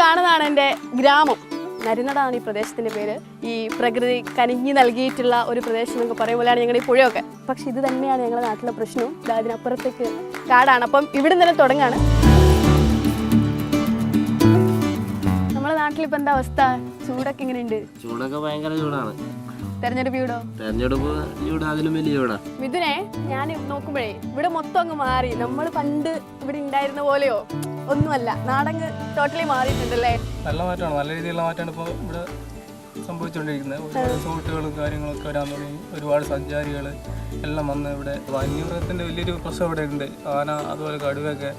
കാണുന്നതാണ് എന്റെ ഗ്രാമം. നരുന്നതാണ് ഈ പ്രദേശത്തിന്റെ പേര്. ഈ പ്രകൃതി കനിഞ്ഞു നൽകിയിട്ടുള്ള ഒരു പ്രദേശം എന്നൊക്കെ പോലെയാണ് ഞങ്ങളുടെ ഈ പുഴയൊക്കെ. പക്ഷെ ഇത് തന്നെയാണ് ഞങ്ങളുടെ നാട്ടിലെ പ്രശ്നവും. അതിനപ്പുറത്തേക്ക് കാടാണ്. അപ്പം ഇവിടെ നിന്ന് തുടങ്ങാണ്. നമ്മുടെ നാട്ടിലിപ്പോൾ എന്താ അവസ്ഥ? ചൂടൊക്കെ എങ്ങനെയുണ്ട്? ചൂടൊക്കെ ഭയങ്കര ചൂടാണ്. തെരഞ്ഞെടുപ്പ് വീടോ തെരഞ്ഞെടുപ്പ് അതിലും വലിയ മിഥുനെ ഞാൻ നോക്കുമ്പോഴേ ഇവിടെ മൊത്തം അങ്ങ് മാറി. നമ്മൾ പണ്ട് ഇവിടെ ഉണ്ടായിരുന്ന പോലെയോ? ഒന്നുമല്ല. നാടങ്ങ് ടോട്ടലി മാറിയിട്ടുണ്ടല്ലേ? നല്ല മാറ്റമാണ്. നല്ല രീതിയിലുള്ള മാറ്റമാണ് ഇപ്പോൾ ഇവിടെ സംഭവിച്ചുകൊണ്ടിരിക്കുന്നത്. ഒരുപാട് റിസോർട്ടുകളും കാര്യങ്ങളൊക്കെ വരാൻ തുടങ്ങി. ഒരുപാട് സഞ്ചാരികൾ എല്ലാം വന്ന് ഇവിടെ വന്യമൃഗത്തിന്റെ വലിയൊരു പ്രശ്നം ഇവിടെ ഉണ്ട്. ആന അതുപോലെ കടുവയൊക്കെ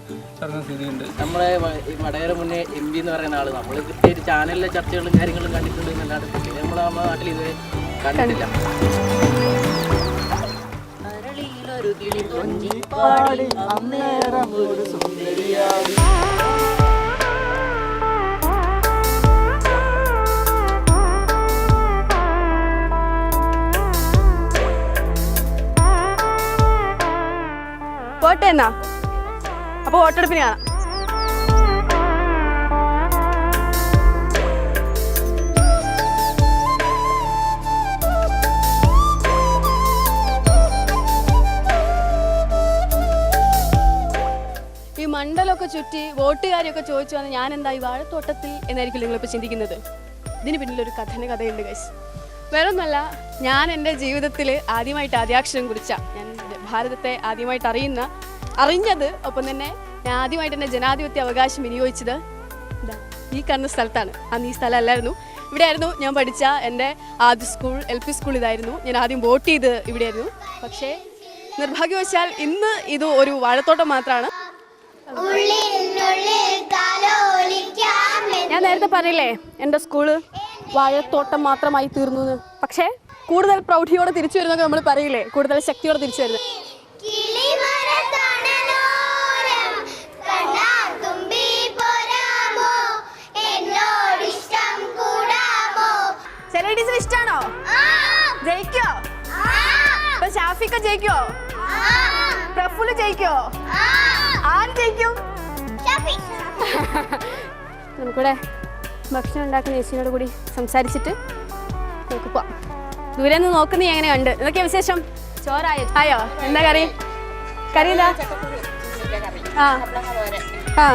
ഇറങ്ങുന്ന സ്ഥിതിയുണ്ട്. നമ്മളെ ഈ വടകര മുന്നേ എം പി എന്ന് പറയുന്ന ആൾ നമ്മൾ കൃത്യമായിട്ട് ചാനലിലെ ചർച്ചകളും കാര്യങ്ങളും കണ്ടിട്ടുണ്ട് എന്നല്ലാതെ നമ്മൾ നമ്മുടെ നാട്ടിൽ ഇതുവരെ കിളി കൊഞ്ചിപ്പാടി അന്നേരം ഒരു സുന്ദരിയാടി പോട്ടെ എന്നാ. അപ്പൊ വോട്ടെടുപ്പിന് കാണാം. മണ്ഡലമൊക്കെ ചുറ്റി വോട്ടുകാരെയൊക്കെ ചോദിച്ചു വന്ന് ഞാൻ എന്താ ഈ വാഴത്തോട്ടത്തിൽ എന്നായിരിക്കും നിങ്ങളിപ്പോൾ ചിന്തിക്കുന്നത്? ഇതിന് പിന്നിലൊരു കഥന കഥയുണ്ട് ഗൈസ് വേറൊന്നല്ല ഞാൻ എന്റെ ജീവിതത്തിൽ ആദ്യമായിട്ട് ആദ്യാക്ഷരം കുറിച്ച ഞാൻ ഭാരതത്തെ ആദ്യമായിട്ട് അറിയുന്ന അറിഞ്ഞത് ഒപ്പം തന്നെ ഞാൻ ആദ്യമായിട്ട് എന്റെ ജനാധിപത്യ അവകാശം വിനിയോഗിച്ചത് ഈ കാണുന്ന സ്ഥലത്താണ്. അന്ന് ഈ സ്ഥലം അല്ലായിരുന്നു ഇവിടെയായിരുന്നു ഞാൻ പഠിച്ച എന്റെ ആദ്യ സ്കൂൾ എൽ പി സ്കൂൾ ഇതായിരുന്നു. ഞാൻ ആദ്യം വോട്ട് ചെയ്ത് ഇവിടെയായിരുന്നു. പക്ഷേ നിർഭാഗ്യവശാൽ ഇന്ന് ഇത് ഒരു വാഴത്തോട്ടം മാത്രമാണ് ഞാൻ നേരത്തെ പറഞ്ഞില്ലേ എന്റെ സ്കൂൾ വാഴത്തോട്ടം മാത്രമായി തീർന്നു പക്ഷെ കൂടുതൽ പ്രൗഢിയോടെ തിരിച്ചു വരുന്നൊക്കെ നമ്മൾ പറയില്ലേ കൂടുതൽ ശക്തിയോടെ തിരിച്ചു വരുന്നത്. ആ, ജയിക്കോ? ഷാഫിക്ക ജയിക്കോ? പ്രഫുൽ ജയിക്കോ. ആര് ജയിക്കും. നമുക്കിവിടെ ഭക്ഷണം ഉണ്ടാക്കുന്ന ചേച്ചിനോട് കൂടി സംസാരിച്ചിട്ട് നമുക്ക് പോവാം. ദൂരെ നിന്ന് നോക്കുന്ന എങ്ങനെ എന്തൊക്കെയാ വിശേഷം? ചോറായോ? ആയോ എന്താ കറി? കറി എന്താ? ആ. ആ.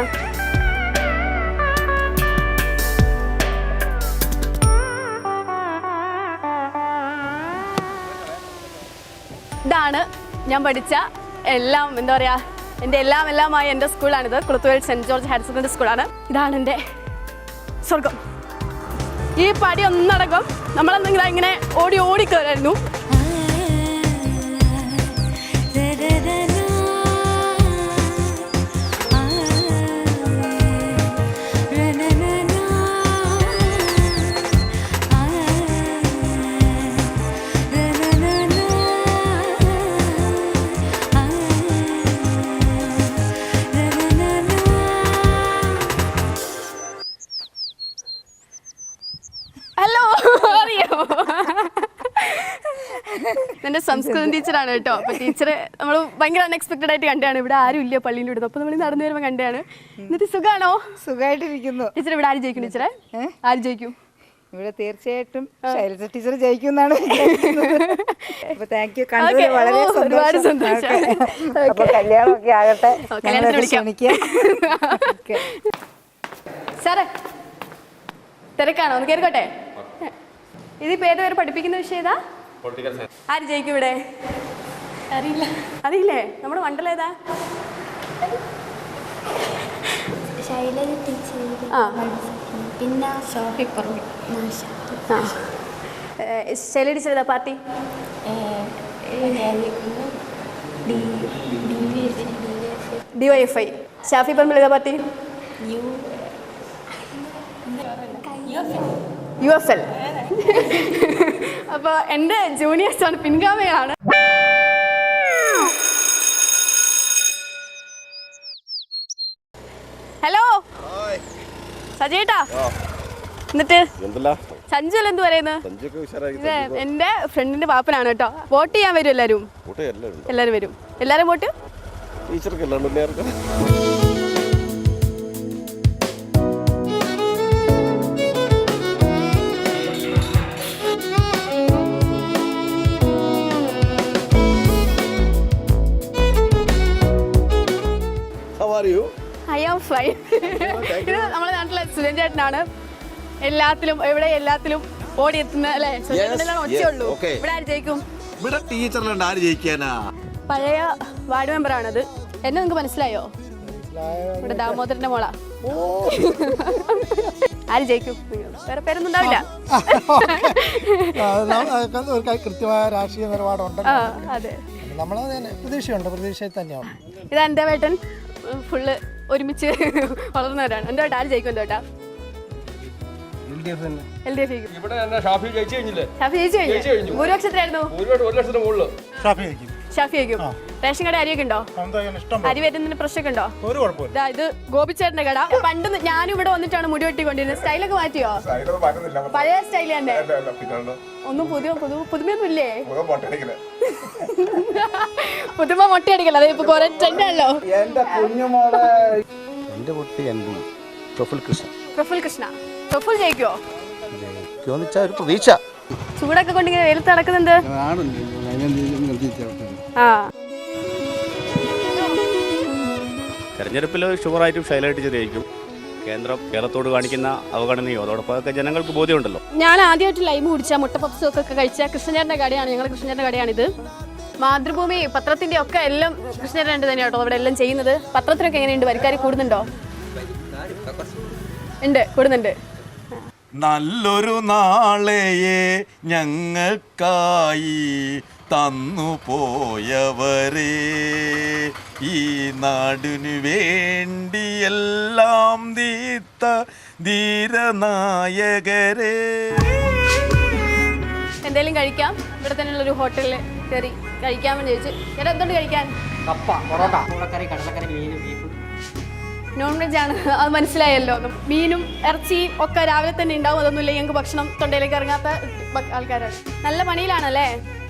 ഇതാണ് ഞാൻ പഠിച്ച എല്ലാം എന്താ പറയുക എന്റെ എല്ലാം എല്ലാമായ എന്റെ സ്കൂളാണിത്. Kulathuvel Saint George higher secondary സ്കൂളാണ്. ഇതാണ് എന്റെ സ്വർഗം ഈ പടി ഒന്നടക്കം നമ്മളെന്തെങ്കിലും ഇങ്ങനെ ഓടി ഓടി കയറായിരുന്നു എന്റെ സംസ്കൃതം ടീച്ചറാണ് കേട്ടോ. അപ്പൊ ടീച്ചർ നമ്മൾ ഭയങ്കര അൺഎക്സ്പെക്ടഡ് ആയിട്ട് കണ്ടാണ് ഇവിടെ ആരും ഇല്ല പള്ളിയിൽ അടുത്ത് അപ്പൊ നമ്മൾ നടന്നു വരുമ്പോൾ കണ്ടാണ് എന്നിട്ട് സുഖാണോ? സുഖമായിട്ടിരിക്കുന്നു ടീച്ചർ ഇവിടെ ആര് ജയിക്കും ടീച്ചറെ? ആര് ജയിക്കും? ഇവിടെ തീർച്ചയായിട്ടും ശൈലജ ടീച്ചർ ജയിക്കും എന്നാണ് താങ്ക് യു കണ്ടതിൽ വളരെ ഒരുപാട് സന്തോഷം. അപ്പൊ കല്യാണമൊക്കെ ആകട്ടെ. സാറേ തിരക്കാണോ? ഒന്ന് കേൾക്കട്ടെ ഇതിപ്പോ ഏതുവരെ പഠിപ്പിക്കുന്ന വിഷയം ഏതാ ആര് ജയിക്കും ഇവിടെ? അറിയില്ല. അറിയില്ലേ? നമ്മുടെ മണ്ഡലം ഏതാ? ശൈലജ ടീച്ചർ. ആ. പിന്നെ ഷോഫി ആ. ശൈല ടീച്ചർ ഏതാ പാർട്ടി? ഡിവൈഎഫ്ഐ ഷാഫി പറമ്പിൽ ഏതാ പാർട്ടി? യു. എഫ് എൽ അപ്പോൾ എന്റെ ജൂനിയേഴ്സാണ് പിൻഗാമയാണ്. ഹലോ. സജയേട്ടാ. എന്നിട്ട് സഞ്ജു എന്ത് പറയുന്നത് എന്റെ ഫ്രണ്ടിന്റെ പാപ്പനാണ് കേട്ടോ. വോട്ട് ചെയ്യാൻ വരും എല്ലാരും എല്ലാരും എല്ലാവരും വരും. എല്ലാരും വോട്ട്? ടീച്ചർക്ക് അല്ലാണ്ട് ഇത് നമ്മുടെ നാട്ടിലെ സുരൻ ചേട്ടനാണ്. എല്ലാത്തിലും എവിടെ എല്ലാത്തിലും ഓടിയെത്തുന്ന അല്ലേ? സുരൻ ചേട്ടനെല്ലാം ഒച്ചയുള്ളൂ. okay. ഇവിടെ ആര് ജയിക്കും? ഇവിടെ ടീച്ചറിലുണ്ട്. ആര് ജയിക്കാനാ? പഴയ വാർഡ് മെമ്പർ ആണത് എന്നെ നിങ്ങൾക്ക് മനസ്സിലായോ? ഇവിടെ ദാമോദരന്റെ മോളാ. ആര് ജയിക്കും? വേറെ പേരൊന്നും ഉണ്ടാവില്ല ഒരു കൃത്യമായ രാഷ്ട്രീയ നിലപാടുണ്ട് ആ അതെ. നമ്മൾ പ്രതീക്ഷയുണ്ട്. പ്രതീക്ഷയിൽ തന്നെയാണ് ഇതാ എന്താ വേട്ടൻ ഫുള്ള് ഒരുമിച്ച് വളർന്നവരാണ്. വേട്ട ആര് ജയിക്കും എന്റെ വേട്ട എൽ ഡി എഫ് ജയിക്കും. ഷാഫി ജയിച്ചു ഷാഫി ജയിച്ചു കഴിഞ്ഞു? ഭൂരിപക്ഷത്തിലായിരുന്നു ഷാഫി ആയിരിക്കും ഷാഫി ജയിക്കും. റേഷൻ കട അരിയൊക്കെ ഉണ്ടോ? അരി വരുന്നതിന് പ്രശ്നമൊക്കെ ഉണ്ടോ? കുഴപ്പമില്ല ഇതാ ഗോപിച്ചേട്ടന്റെ കട. പണ്ട് ഞാനും ഇവിടെ വന്നിട്ടാണ് മുടി വെട്ടിക്കൊണ്ടിരുന്നത് സ്റ്റൈലൊക്കെ മാറ്റിയോ? പഴയ സ്റ്റൈൽ തന്നെ. ഒന്നും പുതിയ പുതു പുതുമയൊന്നും ഇല്ലേ? പുതുമ മൊട്ടയടിക്കല്ല അതെ ഇപ്പൊ കുറെ ട്രെൻഡാണല്ലോ. എന്റെ കുട്ടി എം പ്രഫുൽ കൃഷ്ണ. പ്രഫുൽ കൃഷ്ണ. പ്രഫുൽ ജയിക്കോ ജയിക്കോന്ന് ഒരു പ്രതീക്ഷ. ചൂടൊക്കെ കൊണ്ട് ഇങ്ങനെ വെയിലത്ത് നടക്കുന്നുണ്ട്. ആ. തെരഞ്ഞെടുപ്പിൽ ഷുവറായിട്ടും ഷൈലായിട്ട് ചെറിയായിരിക്കും. കേന്ദ്രം കേരളത്തോട് കാണിക്കുന്ന അവഗണനയോ? അതോടൊപ്പം ഒക്കെ ജനങ്ങൾക്ക് ബോധ്യമുണ്ടല്ലോ. ഞാൻ ആദ്യമായിട്ട് ലൈവ് കുടിച്ച മുട്ട പപ്സും ഒക്കെ കഴിച്ച കൃഷ്ണചേരന്റെ കടയാണ്. ഞങ്ങൾ കൃഷ്ണചേരന്റെ കടയാണിത്. മാതൃഭൂമി പത്രത്തിന്റെ ഒക്കെ എല്ലാം കൃഷ്ണചേരന്റെ തന്നെ തന്നെയാണ് കേട്ടോ അവിടെ എല്ലാം ചെയ്യുന്നത്. പത്രത്തിനൊക്കെ എങ്ങനെയുണ്ട്? വരിക്കാർ കൂടുന്നുണ്ടോ? ഉണ്ട് കൂടുന്നുണ്ട്. നല്ലൊരു നാളെയെ ഞങ്ങൾക്കായി. തന്നു പോയവരെ ഈ നാടിനു വേണ്ടിയെല്ലാം തീത്ത ധീരനായകരെ. എന്തെങ്കിലും കഴിക്കാം? ഇവിടെ തന്നെയുള്ള ഒരു ഹോട്ടലിൽ കയറി കഴിക്കാമെന്ന് ചോദിച്ചു ചേട്ടാ എന്തുകൊണ്ട് കഴിക്കാൻ? മുളക്കറി കടലക്കറി മീൻ ബീഫ് നോൺ വെജ് ആണ്. അത് മനസ്സിലായല്ലോ. മീനും ഇറച്ചിയും ഒക്കെ രാവിലെ തന്നെ ഉണ്ടാവും. അതൊന്നുമില്ല ഞങ്ങൾക്ക് ഭക്ഷണം തൊണ്ടയിലേക്ക് ഇറങ്ങാത്ത ആൾക്കാരാണ്. നല്ല പണിയിലാണല്ലേ?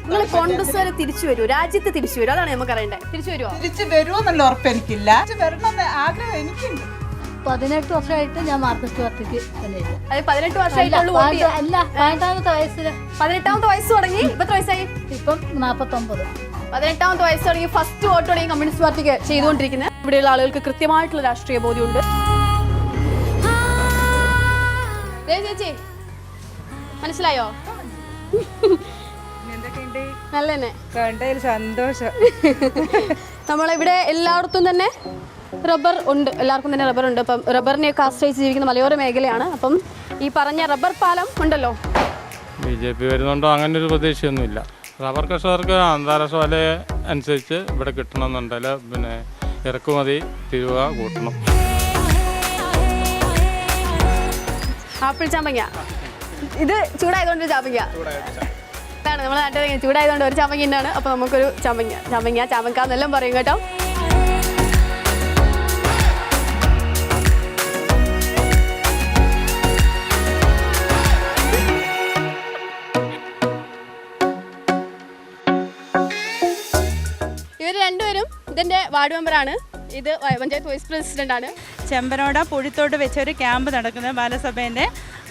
നിങ്ങൾ കോൺഗ്രസ് വരെ തിരിച്ചു വരൂ രാജ്യത്ത് തിരിച്ചു വരൂ അതാണ് നമുക്ക് അറിയേണ്ടത്. തിരിച്ചു വരുമോ തിരിച്ചു വരുമോന്നുള്ള ഉറപ്പ് എനിക്കില്ല വരണമെന്ന് ആഗ്രഹം എനിക്കുണ്ട്. പതിനെട്ട് വർഷമായിട്ട് ഞാൻ മാർക്സിസ്റ്റ് പാർട്ടിക്ക് തന്നെ അത് പതിനെട്ട് വർഷമായിട്ടുള്ളൂ വോട്ട് ചെയ്യാൻ. അല്ല പതിനെട്ടാമത്തെ വയസ്സിൽ പതിനെട്ടാമത്തെ വയസ്സ് തുടങ്ങി. ഇപ്പൊ എത്ര വയസ്സായി? ഇപ്പം നാപ്പത്തൊമ്പത്. പതിനെട്ടാമത്തെ വയസ്സ് തുടങ്ങി ഫസ്റ്റ് വോട്ട് തുടങ്ങി കമ്മ്യൂണിസ്റ്റ് പാർട്ടിക്ക് ചെയ്തുകൊണ്ടിരിക്കുന്നത്. ഇവിടെയുള്ള ആളുകൾക്ക് കൃത്യമായിട്ടുള്ള രാഷ്ട്രീയ ബോധ്യമുണ്ട്. ദേ ചേച്ചി മനസ്സിലായോ? കണ്ടതിൽ സന്തോഷം. നമ്മളിവിടെ എല്ലായിടത്തും തന്നെ റബ്ബർ ഉണ്ട്. എല്ലാവർക്കും തന്നെ റബ്ബർ ഉണ്ട്. അപ്പം റബ്ബറിനെയൊക്കെ ആശ്രയിച്ച് ജീവിക്കുന്ന മലയോര മേഖലയാണ്. അപ്പം ഈ പറഞ്ഞ റബ്ബർ പാലം ഉണ്ടല്ലോ? ബി ജെ പി വരുന്നുണ്ടോ? അങ്ങനെ ഒരു പ്രതീക്ഷയൊന്നുമില്ല. റബ്ബർ കർഷകർക്ക് അന്താരാഷ്ട്ര വില അനുസരിച്ച് ഇവിടെ കിട്ടണമെന്നുണ്ടെങ്കിൽ പിന്നെ ഇറക്കുമതി തിരുവ കൂട്ടണം. ആപ്പിൾ ചാമ്പങ്ങ. ഇത് ചൂടായതുകൊണ്ട് ചാമ്പങ്ങ. ഇതാണ് നമ്മൾ നാട്ടിൽ ചൂടായതുകൊണ്ട് ഒരു ചാമ്പങ്ങ ഉണ്ടാണ് അപ്പോൾ നമുക്കൊരു ചമങ്ങ ചമങ്ങ ചമക്ക എന്നെല്ലാം പറയും കേട്ടോ. ഇവർ രണ്ടുപേരും ഇതിന്റെ വാർഡ് മെമ്പറാണ്. ഇത് പഞ്ചായത്ത് വൈസ് പ്രസിഡന്റ് ആണ്. ചെമ്പനോട പുഴിത്തോട് വെച്ച ഒരു ക്യാമ്പ് നടക്കുന്നത് ബാലസഭേന്റെ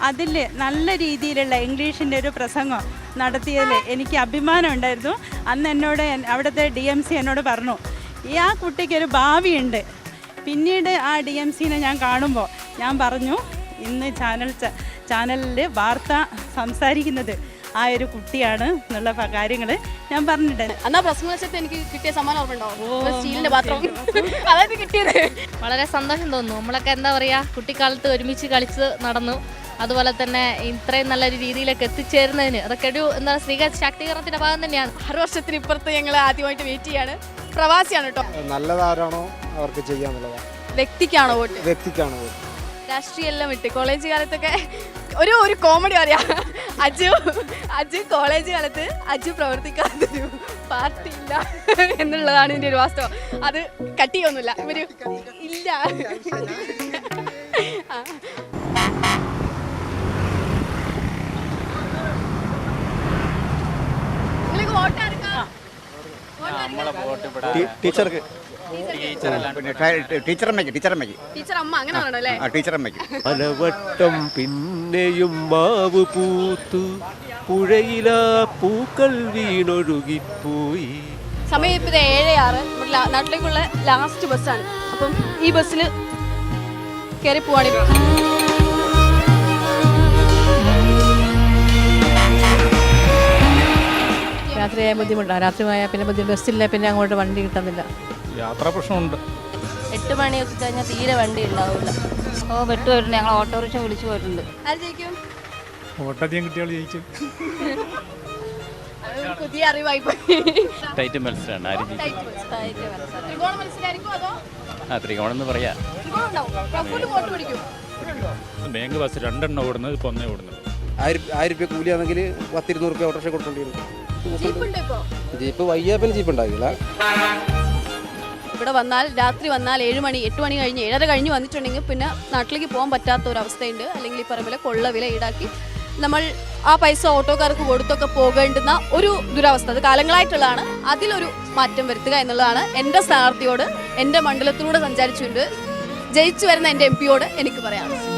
അതിൽ നല്ല രീതിയിലുള്ള ഇംഗ്ലീഷിന്റെ ഒരു പ്രസംഗം. നടത്തിയതിൽ എനിക്ക് അഭിമാനം ഉണ്ടായിരുന്നു. അന്ന് എന്നോട് അവിടുത്തെ ഡി എം സി എന്നോട് പറഞ്ഞു ഈ ആ കുട്ടിക്കൊരു ഭാവിയുണ്ട്. പിന്നീട് ആ ഡി എം സിനെ ഞാൻ കാണുമ്പോൾ ഞാൻ പറഞ്ഞു ഇന്ന് ചാനൽ ചാനലിൽ വാർത്ത സംസാരിക്കുന്നത് ആ ഒരു കുട്ടിയാണ് എന്നുള്ള കാര്യങ്ങൾ ഞാൻ പറഞ്ഞിട്ടുണ്ട് എനിക്ക് കിട്ടിയ സമ്മാനം ഓർമ്മയുണ്ടോ? സ്റ്റീലിന്റെ പാത്രം. അതായത് കിട്ടിയത്. വളരെ സന്തോഷം തോന്നുന്നു. നമ്മളൊക്കെ എന്താ പറയുക കുട്ടിക്കാലത്ത് ഒരുമിച്ച് കളിച്ച് നടന്നു. അതുപോലെ തന്നെ ഇത്രയും നല്ലൊരു രീതിയിലേക്ക് എത്തിച്ചേരുന്നതിന് അതൊക്കെ ഒരു എന്താ സ്ത്രീ ശാക്തീകരണത്തിന്റെ ഭാഗം തന്നെയാണ്. ആറ് വർഷത്തിന് ഇപ്പുറത്ത് ഞങ്ങൾ ആദ്യമായിട്ട് വെയിറ്റ് ചെയ്യാണ്. പ്രവാസിയാണ് കേട്ടോ. നല്ലതാരാണോ അവർക്ക് ചെയ്യാന്നുള്ളതാണ് വ്യക്തിക്കാണോ വോട്ട്? വ്യക്തിക്കാണോ വോട്ട്? രാഷ്ട്രീയം എല്ലാം വിട്ട് കോളേജ് കാലത്തൊക്കെ ഒരു ഒരു കോമഡി പറയാ അജു അജു കോളേജ് കാലത്ത് അജു പ്രവർത്തിക്കാത്തൊരു പാർട്ടി ഇല്ല എന്നുള്ളതാണ് ഇതിന്റെ ഒരു വാസ്തവം. അത് കട്ടിയൊന്നുമില്ല ഇവർ ഇല്ല. ടീച്ചർക്ക്. ടീച്ചറമ്മയ്ക്ക് ടീച്ചറമ്മയ്ക്ക്. ടീച്ചർ അമ്മ അങ്ങനെ അല്ലേ? ആ ടീച്ചറമ്മയ്ക്ക്. പലവട്ടം പിന്നെയും മാവ് പൂത്തു പുഴയിലാ പൂക്കൾ വീണൊഴുകിപ്പോയി സമയം ഇപ്പോൾ ഇത് ഏഴ് ആറ്. നാട്ടിലേക്കുള്ള ലാസ്റ്റ് ബസ്സാണ് അപ്പം ഈ ബസ്സിൽ കയറി പോവാണ് രാത്രിയായ ബുദ്ധിമുട്ടാണ് രാത്രി പോയാൽ പിന്നെ ബുദ്ധിമുട്ട്. ബസ്സില്ല പിന്നെ അങ്ങോട്ട് വണ്ടി കിട്ടുന്നില്ല. യാത്രാ പ്രശ്നമുണ്ട്. എട്ട് മണിയൊക്കെ കഴിഞ്ഞാൽ തീരെ വണ്ടി ഉണ്ടാവില്ല ഓ വെട്ടുമായിട്ടുണ്ട് ഞങ്ങൾ ഓട്ടോറിക്ഷ വിളിച്ചു പോയിട്ടുണ്ട്. ആര് ജയിക്കും? വോട്ടധികം കിട്ടിയാൽ ജയിക്കും അതൊരു പുതിയ അറിവായി ടൈറ്റ് മത്സരമാണ് ആര് ത്രികോണ മത്സരമായിരിക്കും അതോ? ആ ത്രികോണം എന്ന് പറയാ. വോട്ട് ബാങ്ക് ബസ് രണ്ടെണ്ണം ഓടുന്നത് ഇപ്പൊ ഒന്നേ ഓടുന്നത് ആയിരം ആയിരം രൂപ കൂലിയാണെങ്കിൽ പത്തിരുന്നൂറ് രൂപ ഓട്ടോറിക്ഷ കൊടുക്കേണ്ടി വരും ജീപ്പ് വയ്യാപ്പിന് ജീപ്പ് വയ്യ പിന്നെ ജീപ്പ് ഉണ്ടാകില്ല ഇവിടെ വന്നാൽ രാത്രി വന്നാൽ ഏഴ് മണി എട്ട് മണി കഴിഞ്ഞ് ഏഴര കഴിഞ്ഞ് വന്നിട്ടുണ്ടെങ്കിൽ പിന്നെ നാട്ടിലേക്ക് പോകാൻ പറ്റാത്ത ഒരു അവസ്ഥയുണ്ട് അല്ലെങ്കിൽ ഈ പറമ്പിലെ കൊള്ള വില ഈടാക്കി നമ്മൾ ആ പൈസ ഓട്ടോക്കാർക്ക് കൊടുത്തൊക്കെ പോകേണ്ടുന്ന ഒരു ദുരവസ്ഥ. അത് കാലങ്ങളായിട്ടുള്ളതാണ്. അതിലൊരു മാറ്റം വരുത്തുക എന്നുള്ളതാണ് എന്റെ സ്ഥാനാർത്ഥിയോട് എന്റെ മണ്ഡലത്തിലൂടെ സഞ്ചരിച്ചുകൊണ്ട് ജയിച്ചു വരുന്ന എന്റെ എം പിയോട് എനിക്ക് പറയാനുള്ളത്.